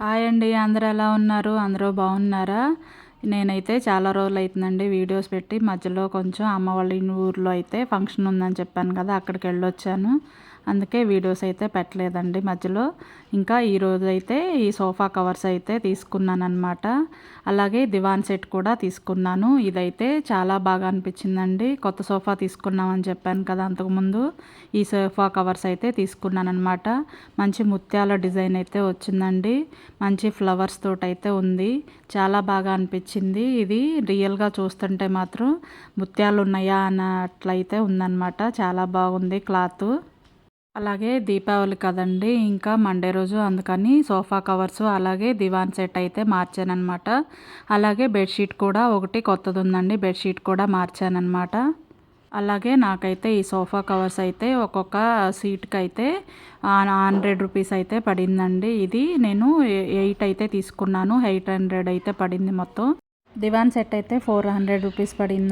Hi అండి అందరూ ఎలా ఉన్నారు? అందరూ బాగున్నారా? నేనైతే చాలా రోజులు అవుతుందండి వీడియోస్ పెట్టి. మధ్యలో కొంచెం అమ్మ వాళ్ళ ఊర్లో అయితే ఫంక్షన్ ఉందని చెప్పాను కదా అక్కడికి వెళ్ళొచ్చాను. అందుకే వీడియోస్ అయితే పెట్టలేదండి మధ్యలో. ఇంకా ఈరోజు అయితే ఈ సోఫా కవర్స్ అయితే తీసుకున్నాను అనమాట అలాగే దివాన్ సెట్ కూడా తీసుకున్నాను. ఇదైతే చాలా బాగా అనిపించిందండి. కొత్త సోఫా తీసుకున్నామని చెప్పాను కదా అంతకుముందు. ఈ సోఫా కవర్స్ అయితే తీసుకున్నాను అనమాట మంచి ముత్యాల డిజైన్ అయితే వచ్చిందండి. మంచి ఫ్లవర్స్ తోటి అయితే ఉంది. చాలా బాగా అనిపించింది. ఇది రియల్గా చూస్తుంటే మాత్రం ముత్యాలు ఉన్నాయా అన్నట్లయితే ఉందన్నమాట. చాలా బాగుంది క్లాత్. అలాగే దీపావళి కదండి ఇంకా మండే రోజు అందుకని సోఫా కవర్స్ అలాగే దివాన్ సెట్ అయితే మార్చానమాట అలాగే బెడ్షీట్ కూడా ఒకటి కొత్తది ఉందండి బెడ్షీట్ కూడా మార్చానమాట అలాగే నాకైతే ఈ సోఫా కవర్స్ అయితే ఒక్కొక్క సీట్కి అయితే హండ్రెడ్ రూపీస్ అయితే పడిందండి. ఇది నేను ఎయిట్ అయితే తీసుకున్నాను ఎయిట్ హండ్రెడ్ అయితే పడింది మొత్తం. దివాన్ సెట్ అయితే ఫోర్ హండ్రెడ్ రూపీస్ పడింది